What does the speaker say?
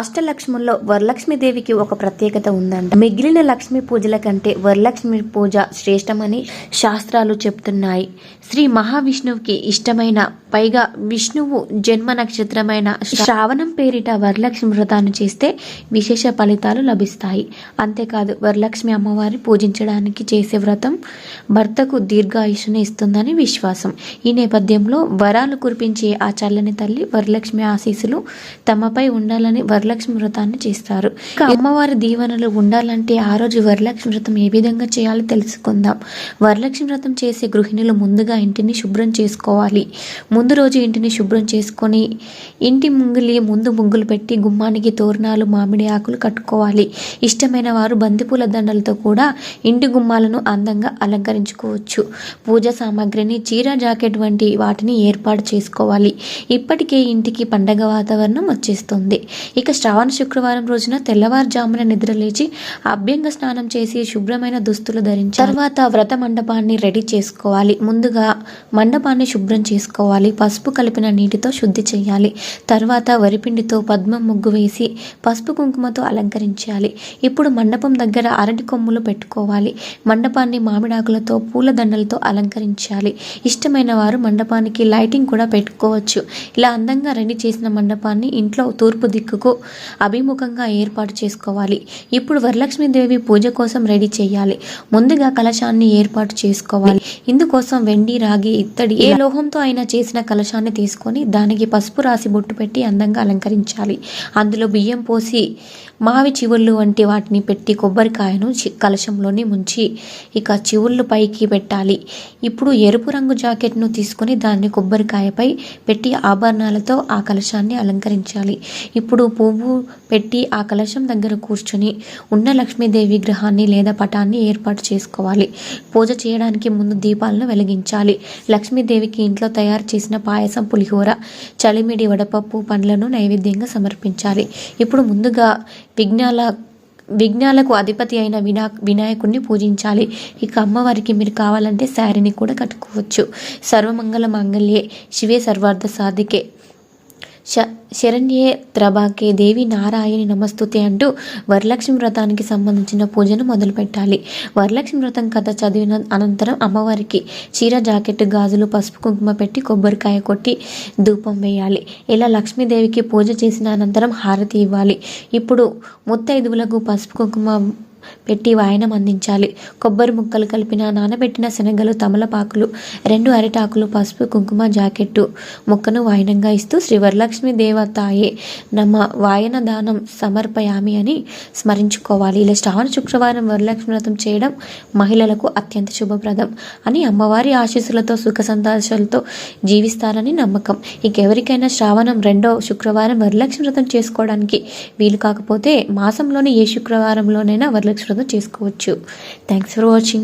అష్టలక్ష్ముల్లో వరలక్ష్మీదేవికి ఒక ప్రత్యేకత ఉందంట. మిగిలిన లక్ష్మీ పూజల కంటే వరలక్ష్మి పూజ శ్రేష్టమని శాస్త్రాలు చెప్తున్నాయి. శ్రీ మహావిష్ణువుకి ఇష్టమైన పైగా విష్ణువు జన్మ నక్షత్రమైన శ్రావణం పేరిట వరలక్ష్మి వ్రతాన్ని చేస్తే విశేష ఫలితాలు లభిస్తాయి. అంతేకాదు వరలక్ష్మి అమ్మవారి పూజించడానికి చేసే వ్రతం భర్తకు దీర్ఘాయుషుని ఇస్తుందని విశ్వాసం. ఈ నేపథ్యంలో వరాలు కురిపించే ఆ చల్లని తల్లి వరలక్ష్మి ఆశీస్సులు తమపై ఉండాలని వరలక్ష్మి వ్రతాన్ని చేస్తారు. అమ్మవారి దీవెనలు ఉండాలంటే ఆ రోజు వరలక్ష్మి వ్రతం ఏ విధంగా చేయాలో తెలుసుకుందాం. వరలక్ష్మి వ్రతం చేసే గృహిణులు ముందుగా ఇంటిని శుభ్రం చేసుకోవాలి. ముందు రోజు ఇంటిని శుభ్రం చేసుకొని ఇంటి ముంగిలి ముందు ముగ్గులు పెట్టి గుమ్మానికి తోరణాలు మామిడి ఆకులు కట్టుకోవాలి. ఇష్టమైన వారు బంతిపూల దండలతో కూడా ఇంటి గుమ్మాలను అందంగా అలంకరించుకోవచ్చు. పూజ సామాగ్రిని చీర జాకెట్ వంటి వాటిని ఏర్పాటు చేసుకోవాలి. ఇప్పటికే ఇంటికి పండగ వాతావరణం వచ్చేస్తుంది. ఇక శ్రావణ శుక్రవారం రోజున తెల్లవారుజామున నిద్రలేచి అభ్యంగ స్నానం చేసి శుభ్రమైన దుస్తులు ధరించి తర్వాత వ్రత మండపాన్ని రెడీ చేసుకోవాలి. ముందుగా మండపాన్ని శుభ్రం చేసుకోవాలి. పసుపు కలిపిన నీటితో శుద్ధి చేయాలి. తర్వాత వరిపిండితో పద్మం ముగ్గు వేసి పసుపు కుంకుమతో అలంకరించాలి. ఇప్పుడు మండపం దగ్గర అరటి కొమ్ములు పెట్టుకోవాలి. మండపాన్ని మామిడాకులతో పూలదండలతో అలంకరించాలి. ఇష్టమైన వారు మండపానికి లైటింగ్ కూడా పెట్టుకోవచ్చు. ఇలా అందంగా రెడీ చేసిన మండపాన్ని ఇంట్లో తూర్పు దిక్కుకు అభిముఖంగా ఏర్పాటు చేసుకోవాలి. ఇప్పుడు వరలక్ష్మీదేవి పూజ కోసం రెడీ చేయాలి. ముందుగా కలశాన్ని ఏర్పాటు చేసుకోవాలి. ఇందుకోసం వెండి రాగి ఇత్తడి ఏ లోహంతో అయినా చేసిన కలశాన్ని తీసుకొని దానికి పసుపు రాసి బొట్టు పెట్టి అందంగా అలంకరించాలి. అందులో బియ్యం పోసి మావి చివుళ్ళు వంటి వాటిని పెట్టి కొబ్బరికాయను చి- ముంచి ఇక చివుళ్ళు పైకి పెట్టాలి. ఇప్పుడు ఎరుపు రంగు జాకెట్ను తీసుకొని దాన్ని కొబ్బరికాయపై పెట్టి ఆభరణాలతో ఆ కలశాన్ని అలంకరించాలి. ఇప్పుడు పువ్వు పువ్వు పెట్టి ఆ కలశం దగ్గర కూర్చొని ఉన్న లక్ష్మీదేవి విగ్రహాన్ని లేదా పటాన్ని ఏర్పాటు చేసుకోవాలి. పూజ చేయడానికి ముందు దీపాలను వెలిగించాలి. లక్ష్మీదేవికి ఇంట్లో తయారు చేసిన పాయసం పులిహోర చలిమిడి వడపప్పు పండ్లను నైవేద్యంగా సమర్పించాలి. ఇప్పుడు ముందుగా విఘ్నాల విఘ్నాలకు అధిపతి అయిన వినా వినాయకుడిని పూజించాలి. ఇక అమ్మవారికి మీరు కావాలంటే శారీని కూడా కట్టుకోవచ్చు. సర్వమంగళ మంగళ్యే. శివే సర్వార్థ సాధికే. శ శరణ్యే త్రబాకే దేవి నారాయణి నమస్తుతే అంటూ వరలక్ష్మి వ్రతానికి సంబంధించిన పూజను మొదలుపెట్టాలి. వరలక్ష్మి వ్రతం కథ చదివిన అనంతరం అమ్మవారికి చీర జాకెట్ గాజులు పసుపు కుంకుమ పెట్టి కొబ్బరికాయ కొట్టి ధూపం వేయాలి. ఇలా లక్ష్మీదేవికి పూజ చేసిన అనంతరం హారతి ఇవ్వాలి. ఇప్పుడు ముత్తైదువులకు పసుపు కుంకుమ పెట్టి వాయనం అందించాలి. కొబ్బరి ముక్కలు కలిపిన నానబెట్టిన శనగలు తమలపాకులు రెండు అరిటాకులు పసుపు కుంకుమ జాకెట్టు ముక్కను వాయనంగా ఇస్తూ శ్రీ వరలక్ష్మి దేవతాయే నమ. వాయన దానం సమర్పయామి అని స్మరించుకోవాలి. ఇలా శ్రావణ శుక్రవారం వరలక్ష్మి వ్రతం చేయడం మహిళలకు అత్యంత శుభప్రదం అని అమ్మవారి ఆశీస్సులతో సుఖ సంతోషాలతో జీవిస్తారని నమ్మకం. ఇకెవరికైనా శ్రావణం రెండో శుక్రవారం వరలక్ష్మి వ్రతం చేసుకోవడానికి వీలు కాకపోతే మాసంలోని ఏ శుక్రవారంలోనైనా వరలక్ష్మి వ్రతం చేసుకోవచ్చు. Thanks for watching